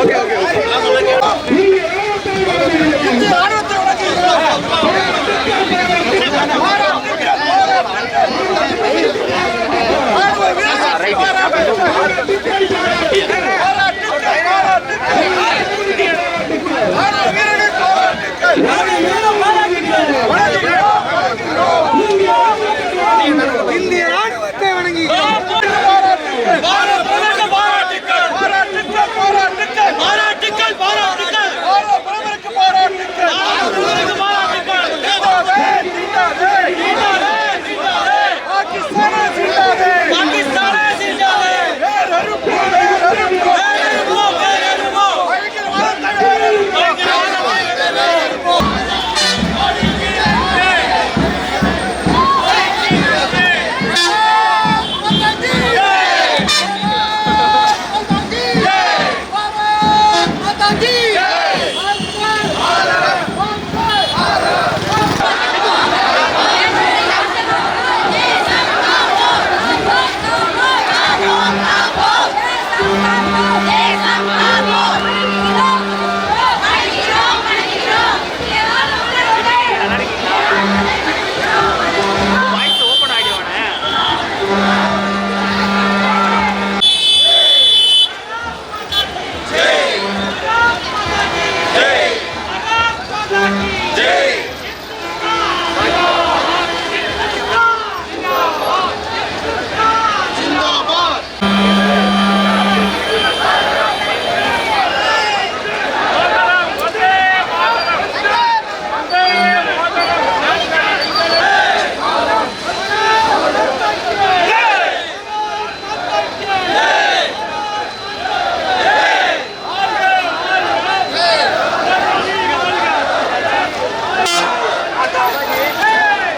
Okay.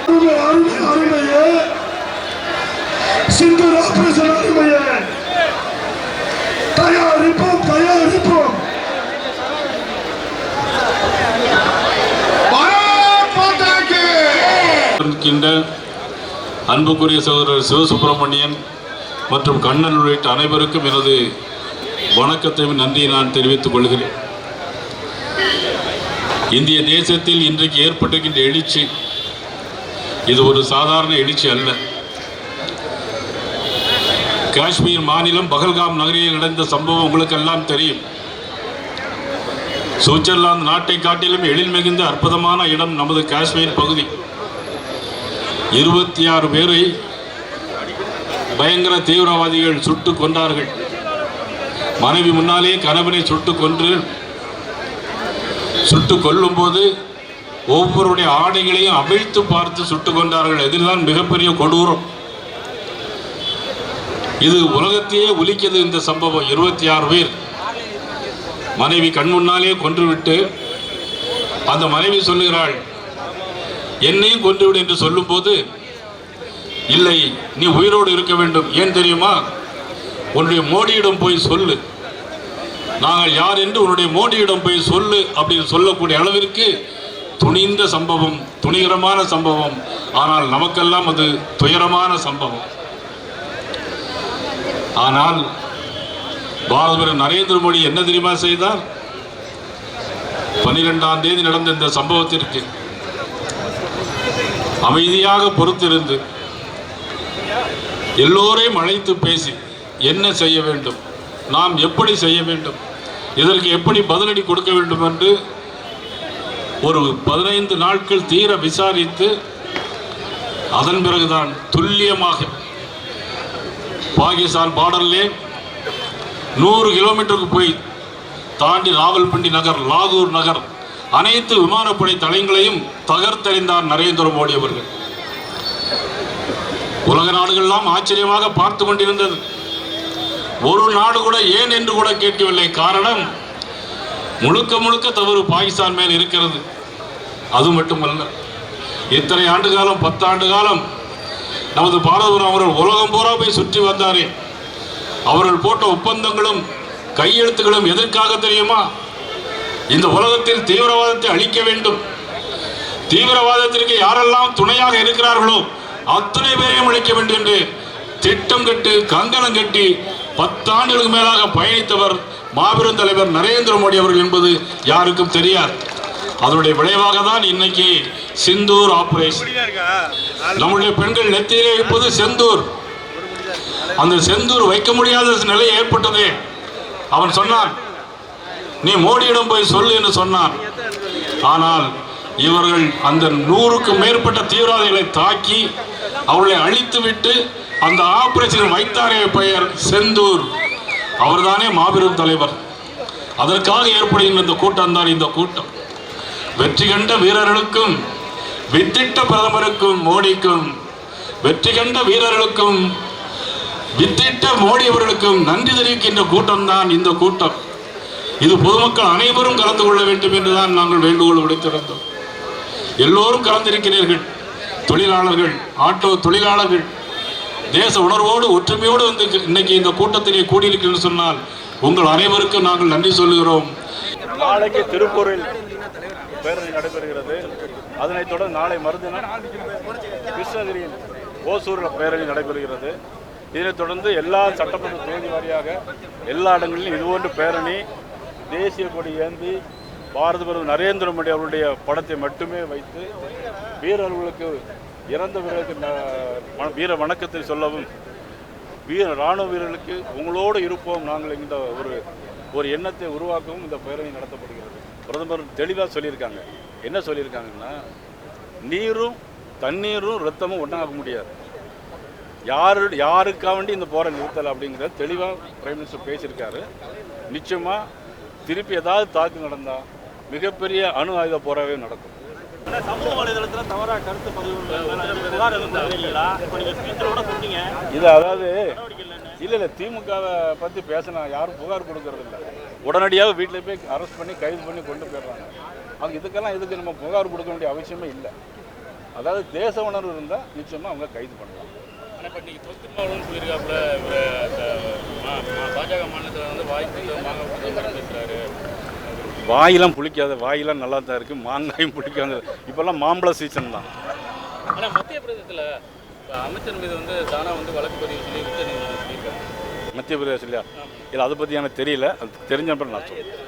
அருமையே. சிந்து operation அருமையே. தயாரிப்போம் தயாரிப்போம். இருக்கின்ற அன்புக்குரிய சகோதரர் சிவசுப்பிரமணியன் மற்றும் கண்ணன் உள்ளிட்ட அனைவருக்கும் எனது வணக்கத்தையும் நன்றியை நான் தெரிவித்துக் கொள்கிறேன். இந்திய தேசத்தில் இன்றைக்கு ஏற்பட்டிருக்கின்ற எழுச்சி இது ஒரு சாதாரண எழுச்சி அல்ல. காஷ்மீர் மாநிலம் பகல்காம் நகரில் நடந்த சம்பவம் உங்களுக்கெல்லாம் தெரியும். சுவிட்சர்லாந்து நாட்டை காட்டிலும் எழில் மிகுந்த அற்புதமான இடம் நமது காஷ்மீர் பகுதி. இருபத்தி ஆறு பேரை பயங்கர தீவிரவாதிகள் சுட்டு கொண்டார்கள் மனைவி முன்னாலே கணவனை சுட்டு கொன்று சுட்டு கொல்லும்போது ஒவ்வொருடைய ஆடைகளையும் அவிழ்த்து பார்த்து சுட்டு கொண்டார்கள். எதிர்தான் மிகப்பெரிய கொடூரம். இது உலகத்தையே உலிக்கிறது இந்த சம்பவம். இருபத்தி ஆறு பேர் மனைவி கண் முன்னாலே கொன்றுவிட்டு அந்த மனைவி சொல்லுகிறாள் என்னையும் கொன்றுவிடு என்று சொல்லும்போது இல்லை நீ உயிரோடு இருக்க வேண்டும். ஏன் தெரியுமா? உன்னுடைய மோடியிடம் போய் சொல்லு. நாங்கள் யார் என்று உன்னுடைய மோடியிடம் போய் சொல்லு அப்படின்னு சொல்லக்கூடிய அளவிற்கு துணிந்த சம்பவம் துணிகரமான சம்பவம். ஆனால் நமக்கெல்லாம் அது துயரமான சம்பவம். ஆனால் பாரதவர் நரேந்திர மோடி என்ன தெரியுமா செய்தார்? பனிரெண்டாம் தேதி நடந்த இந்த சம்பவத்திற்கு அமைதியாக பொறுத்திருந்து எல்லோரையும் அழைத்து பேசி என்ன செய்ய வேண்டும் நாம் எப்படி செய்ய வேண்டும் இதற்கு எப்படி பதிலடி கொடுக்க வேண்டும் என்று ஒரு பதினைந்து நாட்கள் தீர விசாரித்து அதன் பிறகுதான் துல்லியமாக பாகிஸ்தான் பார்டர்லே நூறு கிலோமீட்டருக்கு போய் தாண்டி ராவல்பிண்டி நகர் லாகூர் நகர் அனைத்து விமானப்படை தளங்களையும் தகர்த்தறிந்தார் நரேந்திர மோடி அவர்கள். உலக நாடுகளெல்லாம் ஆச்சரியமாக பார்த்து கொண்டிருந்தது. ஒரு நாடு கூட ஏன் என்று கூட கேட்கவில்லை. காரணம் முழுக்க முழுக்க தவறு பாகிஸ்தான் மேல் இருக்கிறது. அது மட்டுமல்ல இத்தனை ஆண்டு காலம் பத்தாண்டு காலம் நமது பாரதபுரம் அவர்கள் உலகம் பூரா போய் சுற்றி வந்தாரே. அவர்கள் போட்ட ஒப்பந்தங்களும் கையெழுத்துகளும் எதற்காக தெரியுமா? இந்த உலகத்தில் தீவிரவாதத்தை அழிக்க வேண்டும். தீவிரவாதத்திற்கு யாரெல்லாம் துணையாக இருக்கிறார்களோ அத்தனை பேரையும் அழிக்க வேண்டும் என்று திட்டம் கட்டு கங்கணம் கட்டி பத்தாண்டுகளுக்கு மேலாக பயணித்தவர் மாபெரும் தலைவர் நரேந்திர மோடி அவர்கள் என்பது யாருக்கும் தெரியாது. அதனுடைய விளைவாக தான் இன்னைக்கு சிந்தூர் ஆபரேஷன். நம்முடைய பெண்கள் நெத்தியிலே இருப்பது செந்தூர். அந்த செந்தூர் வைக்க முடியாத நிலை ஏற்பட்டதே. அவன் சொன்னான் நீ மோடியிடம் போய் சொல்லு என்று சொன்னான். ஆனால் இவர்கள் அந்த நூறுக்கும் மேற்பட்ட தீவிரவாதிகளை தாக்கி அவர்களை அழித்துவிட்டு அந்த ஆபரேஷன் வைத்தாரே பெயர் செந்தூர். அவர்தானே மாபெரும் தலைவர். அதற்காக ஏற்படுகின்ற இந்த கூட்டம் தான் இந்த கூட்டம். வெற்றி கண்ட வீரர்களுக்கும் வித்திட்ட பிரதமருக்கும் மோடிக்கும் வெற்றி கண்ட வீரர்களுக்கும் வித்திட்ட மோடி அவர்களுக்கும் நன்றி தெரிவிக்கின்ற கூட்டம் தான் இந்த கூட்டம். இது பொதுமக்கள் அனைவரும் கலந்து கொள்ள வேண்டும் என்றுதான் நாங்கள் வேண்டுகோள் விடுத்திருந்தோம். எல்லோரும் கலந்திருக்கிறீர்கள். தொழிலாளர்கள் ஆட்டோ தொழிலாளர்கள் தேச உணர்வோடு ஒற்றுமையோடு வந்து இன்னைக்கு இந்த கூட்டத்திலே கூடியிருக்கிறேன்னு சொன்னால் உங்கள் அனைவருக்கும் நாங்கள் நன்றி சொல்லுகிறோம். நாளைக்கு திருப்பூரில் பேரணி நடைபெறுகிறது. அதனைத் தொடர்ந்து நாளை மறுதினம் கிருஷ்ணகிரியில் ஓசூரில் பேரணி நடைபெறுகிறது. இதனைத் தொடர்ந்து எல்லா சட்டமன்ற தேதி வாரியாக எல்லா இடங்களிலும் இதுபோன்று பேரணி தேசிய கொடி ஏந்தி பாரத பிரதமர் நரேந்திர மோடி அவருடைய படத்தை மட்டுமே வைத்து வீரர்களுக்கு இறந்தவர்களுக்கு வீர வணக்கத்தை சொல்லவும் வீர ராணுவ வீரர்களுக்கு உங்களோடு இருப்போம். நாங்கள் இந்த ஒரு ஒரு எண்ணத்தை உருவாக்கவும் இந்த பேரணி நடத்தப்படுகிறது. பிரதமர் தெளிவாக சொல்லியிருக்காங்க. என்ன சொல்லியிருக்காங்கன்னா நீரும் தண்ணீரும் ரத்தமும் ஒன்றாக முடியாது. யாரு யாருக்காக வேண்டி இந்த போரை நிறுத்தலை அப்படிங்கிறத தெளிவாக பிரைம் மினிஸ்டர் பேசியிருக்காரு. நிச்சயமாக திருப்பி ஏதாவது தாக்கு நடந்தால் மிகப்பெரிய அணு ஆயுத போராகவே நடக்கும். இது அதாவது இல்லை இல்லை திமுகவை பற்றி பேசினா யாரும் புகார் கொடுக்கறது இல்லை உடனடியாக வீட்டில் போய் அரெஸ்ட் பண்ணி கைது பண்ணி கொண்டு போயிடுறாங்க. அவங்க இதுக்கெல்லாம் இதுக்கு நம்ம புகார் கொடுக்க வேண்டிய அவசியமே இல்லை. அதாவது தேச உணர்வு இருந்தால் நிச்சயமாக அவங்க கைது பண்ணலாம். பாஜக மாநிலத்தில் வந்து வாய்ப்பு மாங்க பேசுகிறாரு வாயெல்லாம் புளிக்காத வாயெல்லாம் நல்லா தான் இருக்குது மாங்காயும் புளிக்காத. இப்போல்லாம் மாம்பழ சீசன் தான். ஆனால் மத்திய பிரதேசத்தில் அமைச்சர் மீது வந்து தானா வந்து வழக்கு பதிவு சொல்லி மத்திய பிரதேசம் இல்லையா இல்லை அதை பற்றி எனக்கு தெரியல. அது தெரிஞ்ச அப்புறம் நான் சொல்றேன்.